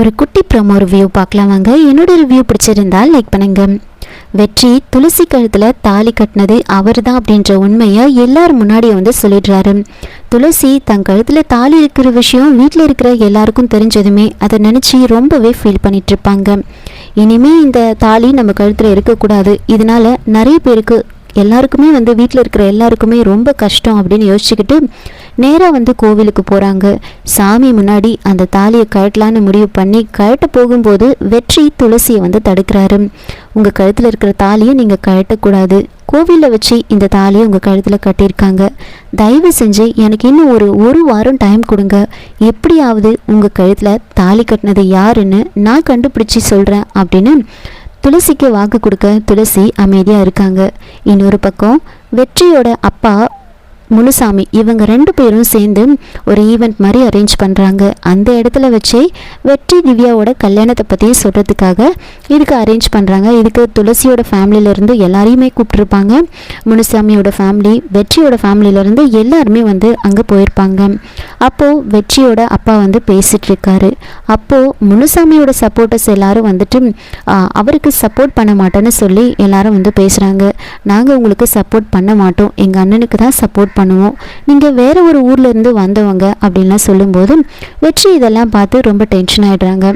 ஒரு குட்டி promo review பார்க்கலாம் வாங்க. என்னோட ரிவ்யூ பிடிச்சிருந்தால் லைக் பண்ணுங்க. வெற்றி துளசி கழுத்தில் தாலி கட்டினது அவர் தான் அப்படின்ற உண்மையை எல்லார் முன்னாடியும் வந்து சொல்லிடுறாரு. துளசி தன் கழுத்தில் தாலி இருக்கிற விஷயம் வீட்டில் இருக்கிற எல்லாருக்கும் தெரிஞ்சதுமே அதை நினச்சி ரொம்பவே ஃபீல் பண்ணிட்டு இருப்பாங்க இனிமே இந்த தாலி நம்ம கழுத்தில் இருக்கக்கூடாது. இதனால நிறைய பேருக்கு எல்லாருக்குமே வந்து வீட்டில் இருக்கிற எல்லாருக்குமே ரொம்ப கஷ்டம் அப்படின்னு யோசிச்சுக்கிட்டு நேராக வந்து கோவிலுக்கு போகிறாங்க சாமி முன்னாடி அந்த தாலியை கழட்டலான்னு முடிவு பண்ணி கழட்ட போகும்போது வெற்றி துளசியை வந்து தடுக்கிறாரு. உங்கள் கழுத்தில் இருக்கிற தாலியை நீங்கள் கழட்டக்கூடாது. கோவிலில் வச்சு இந்த தாலியை உங்கள் கழுத்தில் கட்டியிருக்காங்க. தயவு செஞ்சு எனக்கு இன்னும் ஒரு ஒரு வாரம் டைம் கொடுங்க. எப்படியாவது உங்கள் கழுத்தில் தாலி கட்டினது யாருன்னு நான் கண்டுபிடிச்சி சொல்கிறேன் அப்படின்னு துளசிக்கு வாக்கு கொடுக்க துளசி அமைதியாக இருக்காங்க. இன்னொரு பக்கம் வெற்றியோட அப்பா முனுசாமி இவங்க ரெண்டு பேரும் சேர்ந்து ஒரு ஈவெண்ட் மாதிரி அரேஞ்ச் பண்ணுறாங்க அந்த இடத்துல வச்சே வெற்றி திவ்யாவோட கல்யாணத்தை பற்றி சொல்கிறதுக்காக இதுக்கு அரேஞ்ச் பண்ணுறாங்க இதுக்கு துளசியோட ஃபேமிலியிலேருந்து எல்லாரையுமே கூப்பிட்ருப்பாங்க முனுசாமியோட ஃபேமிலி வெற்றியோட ஃபேமிலியிலேருந்து எல்லாருமே வந்து அங்கே போயிருப்பாங்க. அப்போது வெற்றியோட அப்பா வந்து பேசிகிட்டு இருக்காரு அப்போது முனுசாமியோட சப்போர்ட்டர்ஸ் எல்லாரும் வந்துட்டு அவருக்கு சப்போர்ட் பண்ண மாட்டேன்னு சொல்லி எல்லாரும் வந்து பேசுகிறாங்க நாங்கள் உங்களுக்கு சப்போர்ட் பண்ண மாட்டோம். எங்கள் அண்ணனுக்கு தான் சப்போர்ட் பண்ணுவோம். நீங்கள் வேறு ஒரு ஊர்லேருந்து வந்தவங்க அப்படின்லாம் சொல்லும்போது வெற்றி இதெல்லாம் பார்த்து ரொம்ப டென்ஷன் ஆகிடுறாங்க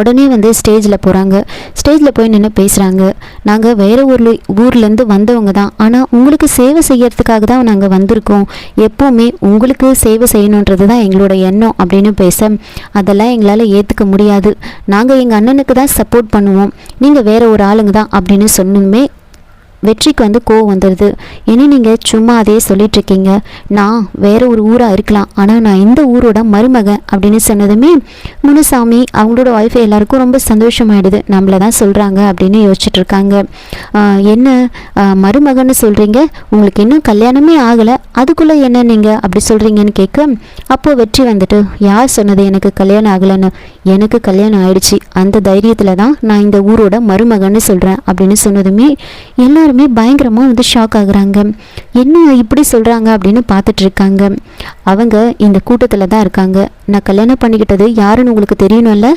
உடனே வந்து ஸ்டேஜில் போகிறாங்க ஸ்டேஜில் போய் நின்று பேசுகிறாங்க நாங்கள் வேறு ஊரில் ஊர்லேருந்து வந்தவங்க தான். ஆனால் உங்களுக்கு சேவை செய்யறதுக்காக தான் நாங்கள் வந்திருக்கோம். எப்போவுமே உங்களுக்கு சேவை செய்யணுன்றது தான் எங்களோட எண்ணம் அப்படின்னு பேச அதெல்லாம் எங்களால் ஏற்றுக்க முடியாது. நாங்கள் எங்கள் அண்ணனுக்கு தான் சப்போர்ட் பண்ணுவோம். நீங்கள் வேறு ஒரு ஆளுங்க தான் அப்படின்னு சொன்னதுமே வெற்றிக்கு வந்து கோவம் வந்துடுது இனி நீங்கள் சும்மா அதே சொல்லிட்டு இருக்கீங்க நான் வேற ஒரு ஊராக இருக்கலாம். ஆனால் நான் இந்த ஊரோட மருமகன் அப்படின்னு சொன்னதுமே முனுசாமி அவங்களோட ஒய்ஃப் எல்லாருக்கும் ரொம்ப சந்தோஷமாயிடுது. நம்மளை தான் சொல்கிறாங்க அப்படின்னு யோசிச்சுட்ருக்காங்க. என்ன மருமகன்னு சொல்கிறீங்க உங்களுக்கு இன்னும் கல்யாணமே ஆகலை. அதுக்குள்ளே என்ன நீங்கள் அப்படி சொல்கிறீங்கன்னு கேட்க அப்போது வெற்றி வந்துட்டு யார் சொன்னது எனக்கு கல்யாணம் ஆகலைன்னு? எனக்கு கல்யாணம் ஆயிடுச்சு. அந்த தைரியத்தில் தான் நான் இந்த ஊரோட மருமகன்னு சொல்கிறேன் அப்படின்னு சொன்னதுமே எல்லாரும் பயங்கரமாக வந்து ஷாக் ஆகுறாங்க. என்ன இப்படி சொல்கிறாங்க அப்படின்னு பார்த்துட்டு இருக்காங்க. அவங்க இந்த கூட்டத்தில் தான் இருக்காங்க. நான் கல்யாணம் பண்ணிக்கிட்டது யாருன்னு உங்களுக்கு தெரியணும்ல?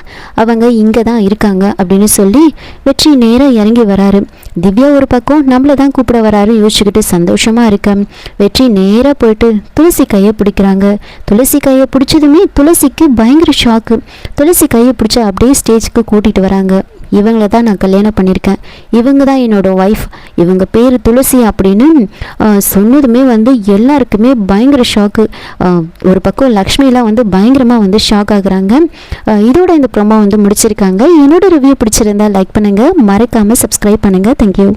அவங்க இங்கே தான் இருக்காங்க அப்படின்னு சொல்லி வெற்றி நேராக இறங்கி வராரு. திவ்யா ஒரு பக்கம் நம்மளை தான் கூப்பிட வராரு யோசிச்சுக்கிட்டு சந்தோஷமாக இருக்க. வெற்றி நேராக போயிட்டு துளசி கையை பிடிக்கிறாங்க. துளசி கையை பிடிச்சதுமே துளசிக்கு பயங்கர ஷாக்கு துளசி கையை பிடிச்சா அப்படியே ஸ்டேஜ்க்கு கூட்டிகிட்டு வராங்க. இவங்கள தான் நான் கல்யாணம் பண்ணியிருக்கேன். இவங்க தான் என்னோடய ஒய்ஃப் இவங்க பேர் துளசி அப்படின்னு சொன்னதுமே வந்து எல்லாருக்குமே பயங்கர ஷாக்கு ஒரு பக்கம் லக்ஷ்மிலாம் வந்து பயங்கரமாக வந்து ஷாக் ஆகுறாங்க. இதோட இந்த ப்ரொமோ வந்து முடிச்சிருக்காங்க. என்னோட ரிவ்யூ பிடிச்சிருந்தா லைக் பண்ணுங்கள் மறக்காமல் சப்ஸ்கிரைப் பண்ணுங்கள் தேங்க்யூ